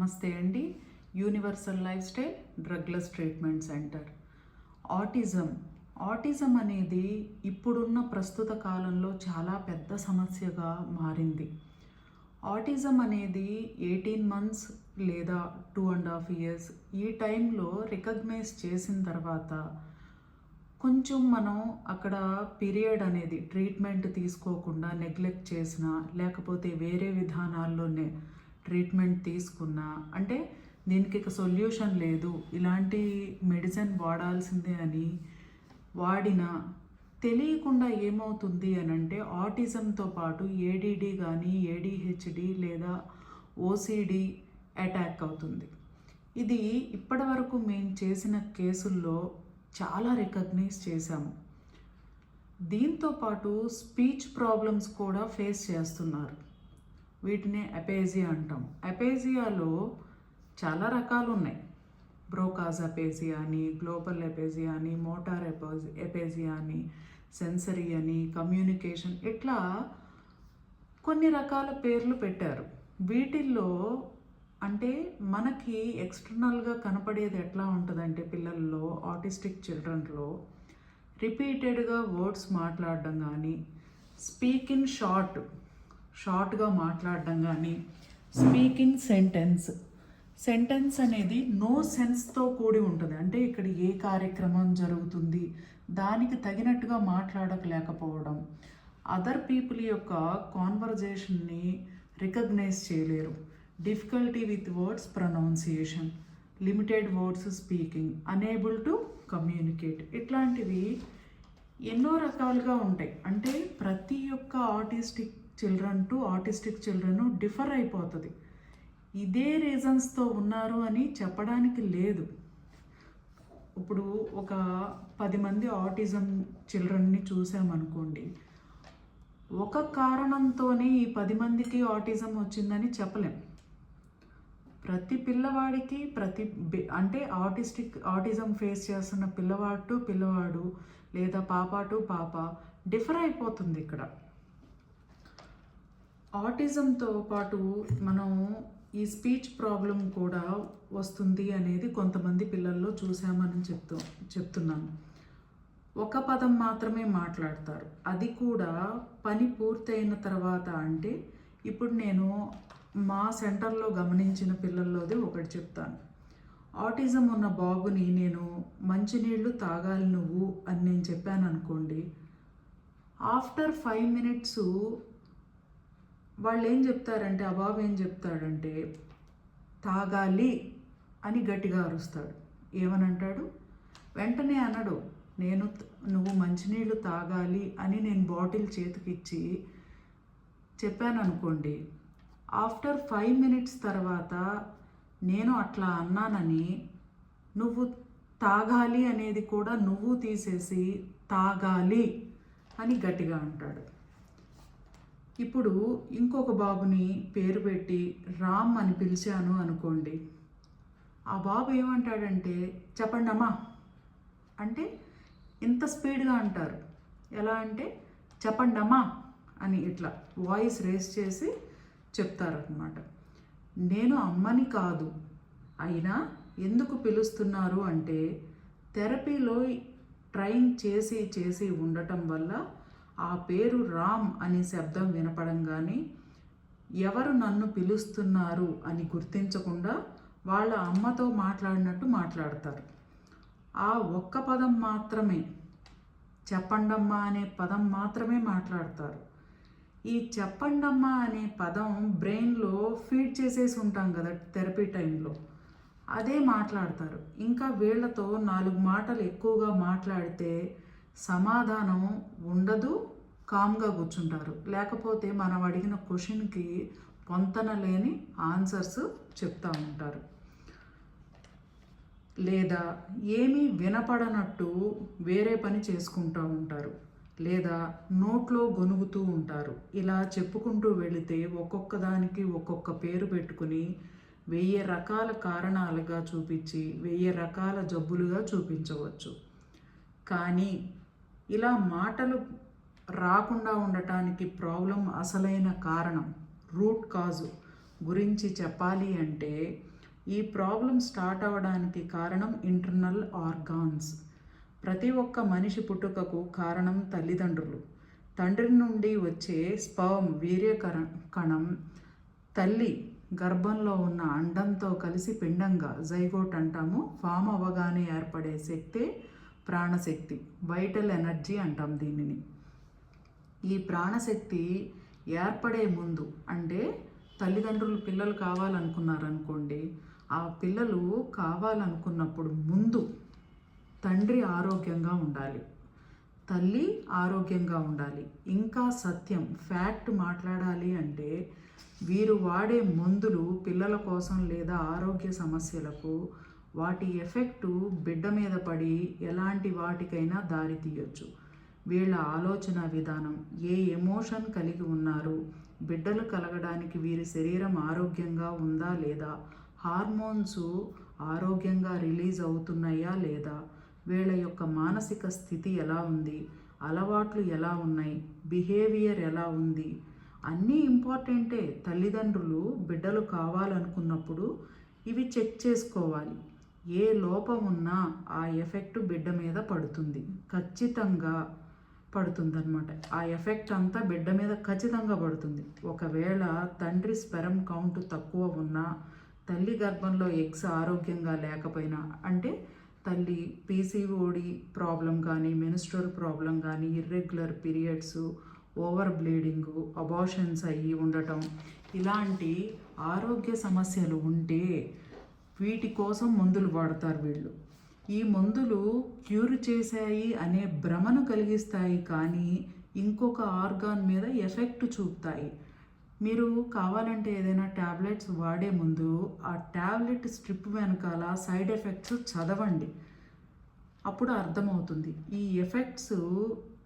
నమస్తే అండి. Universal lifestyle drugless treatment centre. Autism. Autism అనేది ఇప్పుడున్న ప్రస్తుత కాలంలో చాలా పెద్ద సమస్యగా మారింది. ఆటిజం అనేది ఎయిటీన్ మంత్స్ లేదా టూ అండ్ హాఫ్ ఇయర్స్ ఈ టైంలో రికగ్నైజ్ చేసిన తర్వాత కొంచెం మనం అక్కడ పీరియడ్ అనేది ట్రీట్మెంట్ తీసుకోకుండా నెగ్లెక్ట్ చేసినా లేకపోతే వేరే విధానాల్లోనే ట్రీట్మెంట్ తీసుకున్నా అంటే దీనికి ఇక సొల్యూషన్ లేదు. ఇలాంటి మెడిసిన్ వాడాల్సిందే అని వాడిన తెలియకుండా ఏమవుతుంది అని అంటే ఆటిజంతో పాటు ఏడిడి కానీ ఏడిహెచ్డి లేదా ఓసిడి అటాక్ అవుతుంది. ఇది ఇప్పటివరకు మేము చేసిన కేసుల్లో చాలా రికగ్నైజ్ చేశాము. దీంతో పాటు స్పీచ్ ప్రాబ్లమ్స్ కూడా ఫేస్ చేస్తున్నారు. వీటినే అపేజియా అంటాం. అపేజియాలో చాలా రకాలు ఉన్నాయి బ్రోకాజ్ అపేజియా అని గ్లోబల్ ఎపేజియా అని మోటార్ ఎపోజ్ ఎపేజియా అని సెన్సరీ అని కమ్యూనికేషన్ ఇట్లా కొన్ని రకాల పేర్లు పెట్టారు. వీటిల్లో అంటే మనకి ఎక్స్టర్నల్గా కనపడేది ఎట్లా ఉంటుందంటే పిల్లల్లో ఆటిస్టిక్ చిల్డ్రన్లో రిపీటెడ్గా వర్డ్స్ మాట్లాడడం కానీ స్పీక్ ఇన్ షార్ట్ షార్ట్గా మాట్లాడడం కానీ స్పీకింగ్ సెంటెన్స్. సెంటెన్స్ అనేది నో సెన్స్తో కూడి ఉంటుంది. అంటే ఇక్కడ ఏ కార్యక్రమం జరుగుతుంది దానికి తగినట్టుగా మాట్లాడకలేకపోవడం. అదర్ పీపుల్ యొక్క కాన్వర్జేషన్ని రికగ్నైజ్ చేయలేరు. Difficulty with words pronunciation limited words speaking unable to communicate ఇట్లాంటివి ఎన్నో రకాలుగా ఉంటాయి. అంటే ప్రతి ఒక్క artistic children to autistic children differ అయిపోతుంది. ఇదే రీజన్స్తో ఉన్నారు అని చెప్పడానికి లేదు. ఇప్పుడు ఒక పది మంది ఆటిజం చిల్డ్రన్ని చూసామనుకోండి ఒక కారణంతోనే ఈ పది మందికి ఆటిజం వచ్చిందని చెప్పలేం. ప్రతి పిల్లవాడికి ప్రతి అంటే ఆటిస్టిక్ ఆటిజం ఫేస్ చేస్తున్న పిల్లవాడు టు పిల్లవాడు లేదా పాప టు పాప డిఫర్ అయిపోతుంది ఇక్కడ. ఆటిజంతో పాటు మనం ఈ స్పీచ్ ప్రాబ్లం కూడా వస్తుంది అనేది కొంతమంది పిల్లల్లో చూసామని చెప్తూ చెప్తున్నాను. ఒక పదం మాత్రమే మాట్లాడతారు. అది కూడా పని పూర్తయిన తర్వాత అంటే ఇప్పుడు నేను మా సెంటర్లో గమనించిన పిల్లల్లోది ఒకటి చెప్తాను. ఆటిజం ఉన్న బాబుని నేను మంచినీళ్ళు తాగాలి నువ్వు అని నేను చెప్పాను అనుకోండి ఆఫ్టర్ ఫైవ్ మినిట్స్ వాళ్ళు ఏం చెప్తారంటే ఆ బాబు ఏం చెప్తాడంటే తాగాలి అని గట్టిగా అరుస్తాడు. ఏమనంటాడు? వెంటనే అనడు. నేను నువ్వు మంచినీళ్ళు తాగాలి అని నేను బాటిల్ చేతికిచ్చి చెప్పాను అనుకోండి ఆఫ్టర్ ఫైవ్ మినిట్స్ తర్వాత నేను అట్లా అన్నానని నువ్వు తాగాలి అనేది కూడా నువ్వు తీసేసి తాగాలి అని గట్టిగా అంటాడు. ఇప్పుడు ఇంకొక బాబుని పేరు పెట్టి రామ్ అని పిలిచాను అనుకోండి. ఆ బాబు ఏమంటాడంటే చెప్పండి అమ్మా. అంటే ఇంత స్పీడ్గా అంటారు. ఎలా అంటే చెప్పండి అమ్మా అని ఇట్లా వాయిస్ రేస్ చేసి చెప్తారనమాట నేను అమ్మని కాదు. అయినా ఎందుకు పిలుస్తున్నారు అంటే థెరపీలో ట్రైన్ చేసి చేసి ఉండటం వల్ల ఆ పేరు రామ్ అనే శబ్దం వినపడంగానే ఎవరు నన్ను పిలుస్తున్నారు అని గుర్తించకుండా వాళ్ళ అమ్మతో మాట్లాడినట్టు మాట్లాడతారు. ఆ ఒక్క పదం మాత్రమే చెప్పండమ్మా అనే పదం మాత్రమే మాట్లాడతారు. ఈ చెప్పండమ్మా అనే పదం బ్రెయిన్లో ఫీడ్ చేసేసి ఉంటాం కదా థెరపీ టైంలో అదే మాట్లాడతారు. ఇంకా వీళ్ళతో నాలుగు మాటలు ఎక్కువగా మాట్లాడితే సమాధానం ఉండదు కామ్గా కూర్చుంటారు. లేకపోతే మనం అడిగిన క్వశ్చన్కి పొంతన లేని ఆన్సర్స్ చెప్తూ ఉంటారు. లేదా ఏమీ వినపడనట్టు వేరే పని చేసుకుంటూ ఉంటారు. లేదా నోట్లో గొనుగుతూ ఉంటారు. ఇలా చెప్పుకుంటూ వెళితే ఒక్కొక్క దానికి ఒక్కొక్క పేరు పెట్టుకుని వెయ్యి రకాల కారణాలుగా చూపించి వెయ్యి రకాల జబ్బులుగా చూపించవచ్చు. కానీ ఇలా మాటలు రాకుండా ఉండటానికి ప్రాబ్లం అసలైన కారణం రూట్ కాజు గురించి చెప్పాలి అంటే ఈ ప్రాబ్లం స్టార్ట్ అవ్వడానికి కారణం ఇంటర్నల్ ఆర్గాన్స్. ప్రతి ఒక్క మనిషి పుట్టుకకు కారణం తల్లిదండ్రులు. తండ్రి నుండి వచ్చే స్పర్మ్ వీర్యకర కణం తల్లి గర్భంలో ఉన్న అండంతో కలిసి పిండంగా జైగోట్ అంటాము ఫామ్ అవ్వగానే ఏర్పడే శక్తే ప్రాణశక్తి వైటల్ ఎనర్జీ అంటాం దీనిని. ఈ ప్రాణశక్తి ఏర్పడే ముందు అంటే తల్లిదండ్రులు పిల్లలు కావాలనుకున్నారనుకోండి ఆ పిల్లలు కావాలనుకున్నప్పుడు ముందు తండ్రి ఆరోగ్యంగా ఉండాలి. తల్లి ఆరోగ్యంగా ఉండాలి. ఇంకా సత్యం ఫ్యాక్ట్ మాట్లాడాలి అంటే వీరు వాడే మందులు పిల్లల కోసం లేదా ఆరోగ్య సమస్యలకు వాటి ఎఫెక్టు బిడ్డ మీద పడి ఎలాంటి వాటికైనా దారి తీయొచ్చు. వీళ్ళ ఆలోచన విధానం ఏ ఎమోషన్ కలిగి ఉన్నారు బిడ్డలు కలగడానికి వీరి శరీరం ఆరోగ్యంగా ఉందా లేదా హార్మోన్స్ ఆరోగ్యంగా రిలీజ్ అవుతున్నాయా లేదా వీళ్ళ యొక్క మానసిక స్థితి ఎలా ఉంది అలవాట్లు ఎలా ఉన్నాయి బిహేవియర్ ఎలా ఉంది అన్నీ ఇంపార్టెంటే తల్లిదండ్రులు బిడ్డలు కావాలనుకున్నప్పుడు ఇవి చెక్ చేసుకోవాలి. ఏ లోపం ఉన్నా ఆ ఎఫెక్ట్ బిడ్డ మీద పడుతుంది. ఖచ్చితంగా పడుతుందన్నమాట. ఆ ఎఫెక్ట్ అంతా బిడ్డ మీద ఖచ్చితంగా పడుతుంది. ఒకవేళ తండ్రి స్పెరం కౌంట్ తక్కువ ఉన్నా తల్లి గర్భంలో ఎగ్స్ ఆరోగ్యంగా లేకపోయినా అంటే తల్లి పీసీఓడి ప్రాబ్లం కానీ మెనిస్ట్రల్ ప్రాబ్లం కానీ irregular periods over bleeding abortions అయ్యి ఉండటం ఇలాంటి ఆరోగ్య సమస్యలు ఉంటే వీటి కోసం మందులు వాడతారు వీళ్ళు. ఈ మందులు క్యూర్ చేశాయి అనే భ్రమను కలిగిస్తాయి కానీ ఇంకొక ఆర్గాన్ మీద ఎఫెక్ట్ చూపుతాయి. మీరు కావాలంటే ఏదైనా ట్యాబ్లెట్స్ వాడే ముందు ఆ ట్యాబ్లెట్ స్ట్రిప్ వెనకాల సైడ్ ఎఫెక్ట్స్ చదవండి. అప్పుడు అర్థమవుతుంది. ఈ ఎఫెక్ట్స్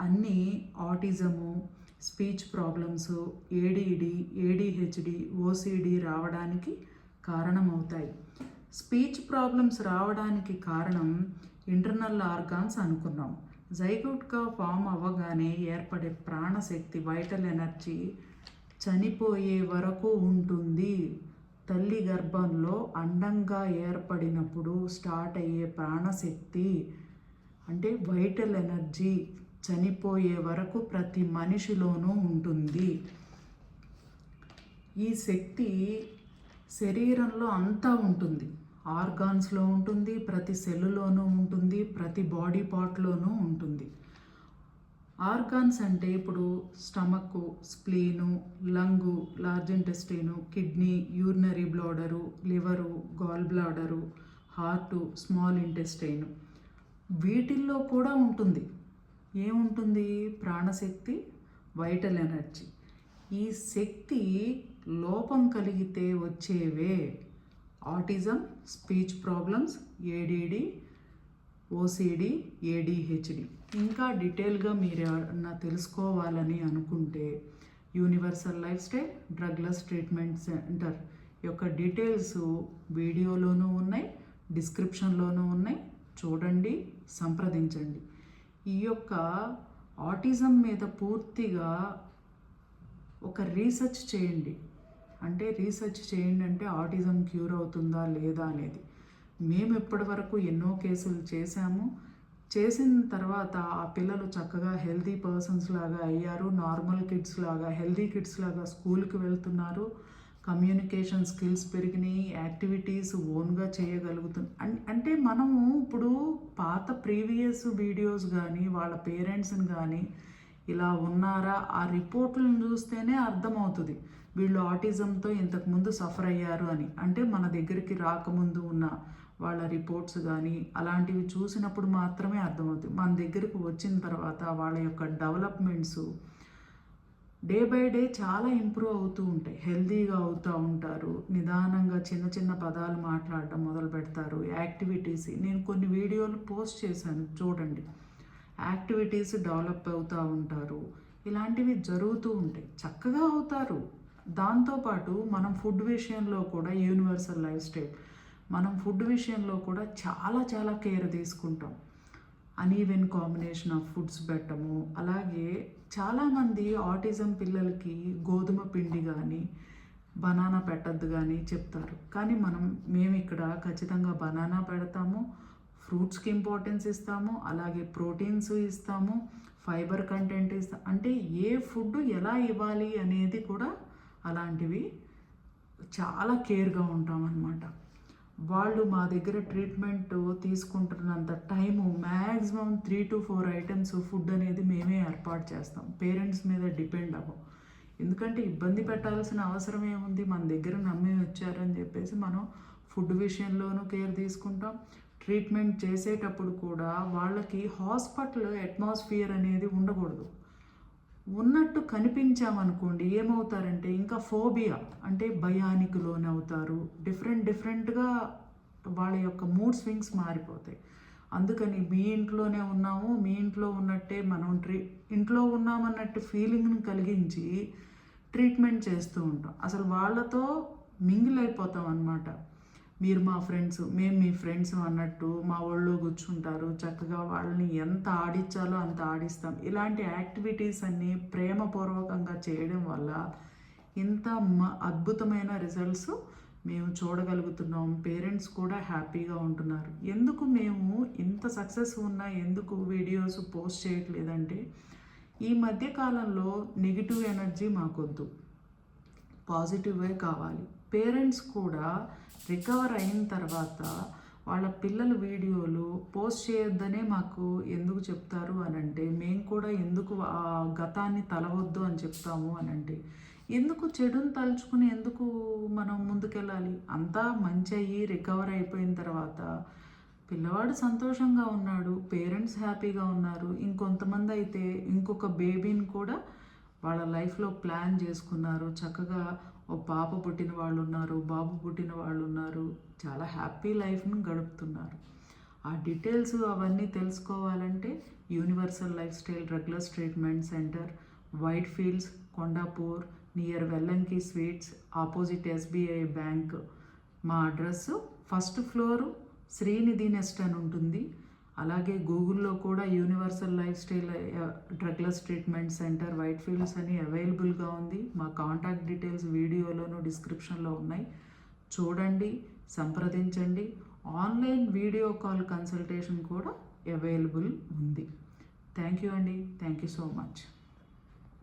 అన్నీ autism speech problems ADD ADHD OCD రావడానికి కారణమవుతాయి. స్పీచ్ ప్రాబ్లమ్స్ రావడానికి కారణం ఇంటర్నల్ ఆర్గాన్స్ అనుకున్నాం. జైగుట్గా ఫామ్ అవ్వగానే ఏర్పడే ప్రాణశక్తి వైటల్ ఎనర్జీ చనిపోయే వరకు ఉంటుంది. తల్లి గర్భంలో అండంగా ఏర్పడినప్పుడు స్టార్ట్ అయ్యే ప్రాణశక్తి అంటే వైటల్ ఎనర్జీ చనిపోయే వరకు ప్రతి మనిషిలోనూ ఉంటుంది. ఈ శక్తి శరీరంలో అంతా ఉంటుంది. ఆర్గాన్స్లో ఉంటుంది ప్రతి సెల్లులోనూ ఉంటుంది ప్రతి బాడీ పార్ట్లోనూ ఉంటుంది. ఆర్గాన్స్ అంటే ఇప్పుడు stomach spleen lung large intestine kidney urinary bladder liver gall bladder heart small intestine. వీటిల్లో కూడా ఉంటుంది. ఏముంటుంది? ప్రాణశక్తి వైటల్ ఎనర్జీ. ఈ శక్తి లోపం కలిగితే వచ్చేవే. Autism speech problems ADD OCD ADHD ఇంకా డీటెయిల్గా మీరు ఏమన్నా తెలుసుకోవాలని అనుకుంటే universal lifestyle drugless treatment centre యొక్క డీటెయిల్స్ వీడియోలోనూ ఉన్నాయి డిస్క్రిప్షన్లోనూ ఉన్నాయి. చూడండి సంప్రదించండి. ఈ యొక్క ఆటిజం మీద పూర్తిగా ఒక రీసెర్చ్ చేయండి. అంటే రీసెర్చ్ చేయండి అంటే ఆటిజం క్యూర్ అవుతుందా లేదా అనేది. మేము ఇప్పటి వరకు ఎన్నో కేసులు చేశాము. చేసిన తర్వాత ఆ పిల్లలు చక్కగా హెల్తీ పర్సన్స్ లాగా అయ్యారు. నార్మల్ కిడ్స్ లాగా హెల్తీ కిడ్స్ లాగా స్కూల్కి వెళ్తున్నారు. కమ్యూనికేషన్ స్కిల్స్ పెరిగినాయి. యాక్టివిటీస్ ఓన్గా చేయగలుగుతున్న అంటే మనము ఇప్పుడు పాత ప్రీవియస్ వీడియోస్ కానీ వాళ్ళ పేరెంట్స్ని కానీ ఇలా ఉన్నారా? ఆ రిపోర్ట్లను చూస్తేనే అర్థమవుతుంది. వీళ్ళు ఆటిజంతో ఇంతకుముందు సఫర్ అయ్యారు అని. అంటే మన దగ్గరికి రాకముందు ఉన్న వాళ్ళ రిపోర్ట్స్ కానీ అలాంటివి చూసినప్పుడు మాత్రమే అర్థమవుతుంది మన దగ్గరకు వచ్చిన తర్వాత వాళ్ళ యొక్క డెవలప్మెంట్స్ డే బై డే చాలా ఇంప్రూవ్ అవుతూ ఉంటాయి. హెల్తీగా అవుతూ ఉంటారు. నిదానంగా చిన్న చిన్న పదాలు మాట్లాడటం మొదలు పెడతారు. యాక్టివిటీస్ నేను కొన్ని వీడియోలు పోస్ట్ చేశాను చూడండి. యాక్టివిటీస్ డెవలప్ అవుతూ ఉంటారు. ఇలాంటివి జరుగుతూ ఉంటాయి. చక్కగా అవుతారు. దాంతోపాటు మనం ఫుడ్ విషయంలో కూడా యూనివర్సల్ లైఫ్ స్టైల్. మనం ఫుడ్ విషయంలో కూడా చాలా చాలా కేర్ తీసుకుంటాం. అనీవెన్ కాంబినేషన్ ఆఫ్ ఫుడ్స్ పెట్టము అలాగే చాలామంది ఆటిజం పిల్లలకి గోధుమ పిండి కానీ బనానా పెట్టద్దు కానీ చెప్తారు. కానీ మనం మేము ఇక్కడ ఖచ్చితంగా బనానా పెడతాము ఫ్రూట్స్కి ఇంపార్టెన్స్ ఇస్తాము అలాగే ప్రోటీన్స్ ఇస్తాము ఫైబర్ కంటెంట్ ఇస్తాం అంటే ఏ ఫుడ్ ఎలా ఇవ్వాలి అనేది కూడా అలాంటివి చాలా కేర్గా ఉంటామన్నమాట. వాళ్ళు మా దగ్గర treatment తీసుకుంటున్నంత time maximum three to four items food అనేది మేమే ఏర్పాటు చేస్తాం. పేరెంట్స్ మీద డిపెండ్ అవ్వం. ఎందుకంటే ఇబ్బంది పెట్టాల్సిన అవసరం ఏముంది? మన దగ్గర నమ్మి వచ్చారని చెప్పేసి మనం ఫుడ్ విషయంలోనూ కేర్ తీసుకుంటాం. ట్రీట్మెంట్ చేసేటప్పుడు కూడా వాళ్ళకి హాస్పిటల్ అట్మాస్ఫియర్ అనేది ఉండకూడదు. ఉన్నట్టు కనిపించామనుకోండి ఏమవుతారంటే ఇంకా ఫోబియా అంటే భయానికి లోనవుతారు డిఫరెంట్ డిఫరెంట్గా వాళ్ళ యొక్క మూడ్ స్వింగ్స్ మారిపోతాయి. అందుకని మీ ఇంట్లోనే ఉన్నాము మీ ఇంట్లో ఉన్నట్టే మనం ట్రీ ఇంట్లో ఉన్నామన్నట్టు ఫీలింగ్ని కలిగించి ట్రీట్మెంట్ చేస్తూ ఉంటాం. అసలు వాళ్ళతో మింగిల్ అయిపోతాం అన్నమాట మీరు మా ఫ్రెండ్స్ మేము మీ ఫ్రెండ్స్ అన్నట్టు మా ఒళ్ళో కూర్చుంటారు. చక్కగా వాళ్ళని ఎంత ఆడించాలో అంత ఆడిస్తాం. ఇలాంటి యాక్టివిటీస్ అన్నీ ప్రేమపూర్వకంగా చేయడం వల్ల ఇంత మ అద్భుతమైన రిజల్ట్స్ మేము చూడగలుగుతున్నాం. పేరెంట్స్ కూడా హ్యాపీగా ఉంటున్నారు. ఎందుకు మేము ఇంత సక్సెస్ ఉన్నా ఎందుకు వీడియోస్ పోస్ట్ చేయట్లేదంటే ఈ మధ్య కాలంలో నెగిటివ్ ఎనర్జీ మాకొద్దు. పాజిటివే కావాలి. పేరెంట్స్ కూడా రికవర్ అయిన తర్వాత వాళ్ళ పిల్లల వీడియోలు పోస్ట్ చేయొద్దనే మాకు ఎందుకు చెప్తారు అని అంటే మేము కూడా ఎందుకు ఆ గతాన్ని తలవద్దు అని చెప్తాము అని అంటే ఎందుకు చెడుని తలుచుకుని ఎందుకు మనం ముందుకెళ్ళాలి? అంతా మంచి అయ్యి రికవర్ అయిపోయిన తర్వాత పిల్లవాడు సంతోషంగా ఉన్నాడు పేరెంట్స్ హ్యాపీగా ఉన్నారు. ఇంకొంతమంది అయితే ఇంకొక బేబీని కూడా వాళ్ళ లైఫ్లో ప్లాన్ చేసుకున్నారు. చక్కగా ఓ పాప పుట్టిన వాళ్ళు ఉన్నారు బాబు పుట్టిన వాళ్ళు ఉన్నారు చాలా హ్యాపీ లైఫ్ను గడుపుతున్నారు. ఆ డీటెయిల్స్ అవన్నీ తెలుసుకోవాలంటే universal lifestyle regular treatment centre Whitefields Kondapur near Vellanki sweets opposite SBI bank. మా address first floor Srinidhi nest అని ఉంటుంది. అలాగే గూగుల్లో కూడా universal lifestyle drugless treatment centre Whitefields అని అవైలబుల్గా ఉంది. మా కాంటాక్ట్ డీటెయిల్స్ వీడియోలోను డిస్క్రిప్షన్లో ఉన్నాయి. చూడండి సంప్రదించండి. ఆన్లైన్ వీడియో కాల్ కన్సల్టేషన్ కూడా అవైలబుల్ ఉంది. థ్యాంక్ యూ అండి. Thank you so much.